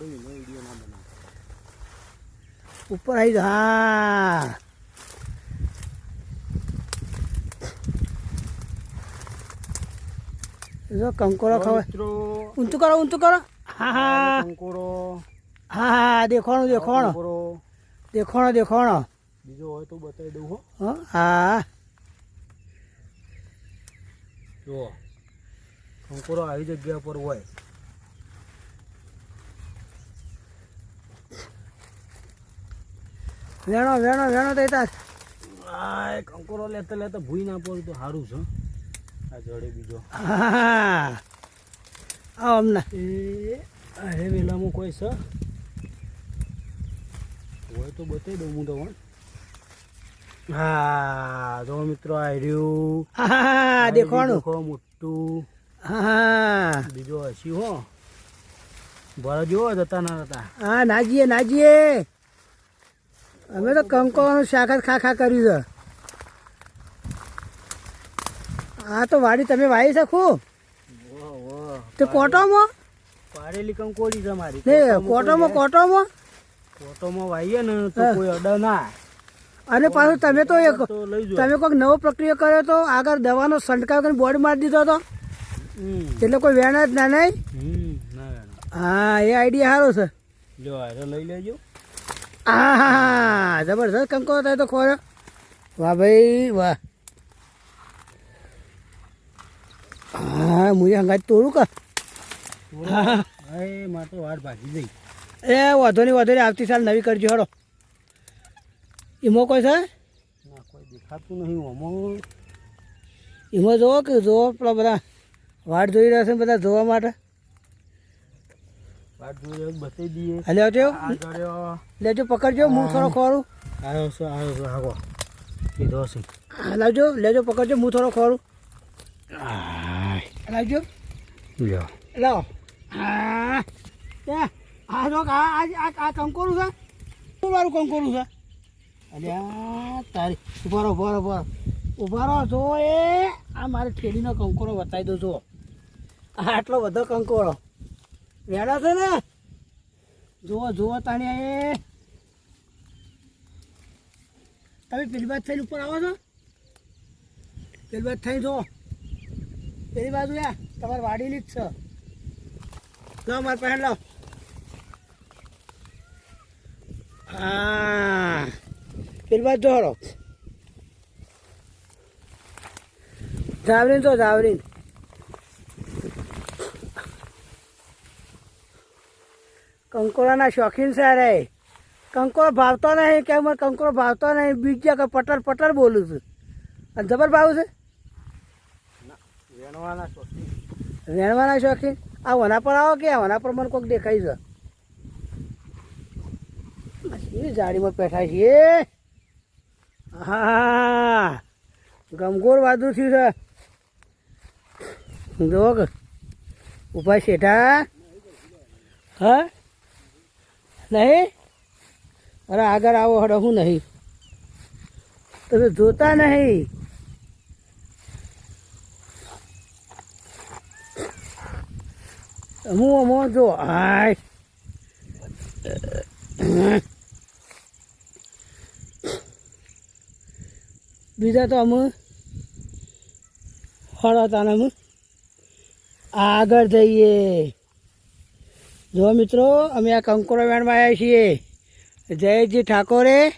વડું એનો વીડિયો ના બનાવ. ઉપર આવી જાઓ હા. જો કંકોરો ખવાય. ઊંચું કરો ઊંચું કરો. હા હા. કંકોરો. હા હા. દેખાણું દેખાણું દેખાણો દેખાણો બીજો હોય તો બતાવી દઉં હો હા. જો. કંકોરો આવી જગ્યા પર હોય. વેણો વેણો વેણો તો તાર. આ કંકોરો લેતા લેતા ભૂઈ ના પડે તો સારું છે આ જડે બીજો. હા આવો અમને અરે વેલામાં કોઈ છે? હોય તો બતાવી દઉં હું તમને હા. જો મિત્રો આ રહ્યું. હા દેખાણું દેખો મોટું. હા બીજો હસી હો. ભરા જેવો જતા ના હતા. હા નાજીએ નાજીએ. અમે તો કંકોનું શાક જ ખા ખા કર્યું છે. હા તો વાડી તમે વાવી શકો તે કોટોમાં? પાડેલી કંકોડી છે મારી. ને કોટોમાં કોટોમાં કોટોમાં? વાવીએ ને તો કોઈ અડ ના. અને પાછું તમે તો એક તમે કોઈક નવો પ્રક્રિયા કર્યો તો આગળ દવાનો છંટકાવ કરીને બોર્ડ મારી દીધો હતો એટલે કોઈ વેણ જ ના નહીં? હા એ આઈડિયા સારો છે. જો લઈ લેજો. હા હા જબરદસ્ત કંકો થાય તો ખોરો. વાહ ભાઈ વાહ. હા મુજે હંગાત તોડું કા? હા એ માં તો ભાગી જઈ એ વાંધો નહીં વાંધો નહીં આવતી સાલ નવી કરજો હડો. એમાં કોઈ છે? ના કોઈ દેખાતું નહીં ઓમો. એમાં જોવો કે જોવો પેલા બધા વાટ જોઈ રહ્યા છે બધા જોવા માટે? આવજો લેજો પકડજો હું થોડો ખોરું. આવ્યો છું આવ્યો છું આગો કીધો છું. લાવજો લેજો પકડજો હું થોડો ખોરું. લાવજો. લ્યો. લાવો. હા. આ જો આ આ કંકોરું છે. શું મારું કંકોરું છે? અલ્યા તારી. ઊભા રહો ઊભા રહો ઊભા રહો. જો એ. આ મારે ઠેલીનો કંકોરો બતાવી દો જો આ આટલો બધો કંકોરો. વેડો છે ને? જુઓ જુઓ તાણ્યા એ. તમે પેલી બાજુ થઈને ઉપર આવો છો? પેલી બાજુ થઈ જો પેલી બાજુ યા તમારે વાડીની જ છે. લો, મારે પહેણ લો. હા. જોડો. જાવરીન જો, જાવરીન. કંકોડાના શોખીન છે રે કંકોડો ભાવતો નહીં કે મને કંકોડો ભાવતો નહીં બીજા કે પટર પટર બોલું છું. અને જબર ભાવ છે? વેણવાના શોખીન. વેણવાના શોખીન? આ વના પર આવો કે આ વના પર મને કોઈક દેખાય છે? જાડીમાં બેઠા છીએ. હા ગમગોર વાદું થયું છે. કે. ઊભા શેઠા. હા? નહીં? અરે આગળ આવો, હડો, હું નહીં. તમે જોતા નહીં. હું અમો, જો હાય બીજા તો અમે હળતા અમે. આગળ જઈએ. જો મિત્રો, અમે આ કંકોરો વેણમાં આવ્યા છીએ. જયજી ઠાકોરે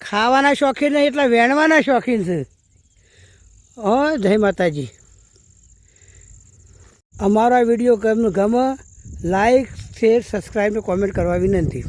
ખાવાના શોખીન નહીં, એટલા વેણવાના શોખીન છે. હો, જય માતાજી. અમારો આ વીડિયો ગમે લાઈક શેર સબસ્ક્રાઈબ કોમેન્ટ કરવા વિનંતી.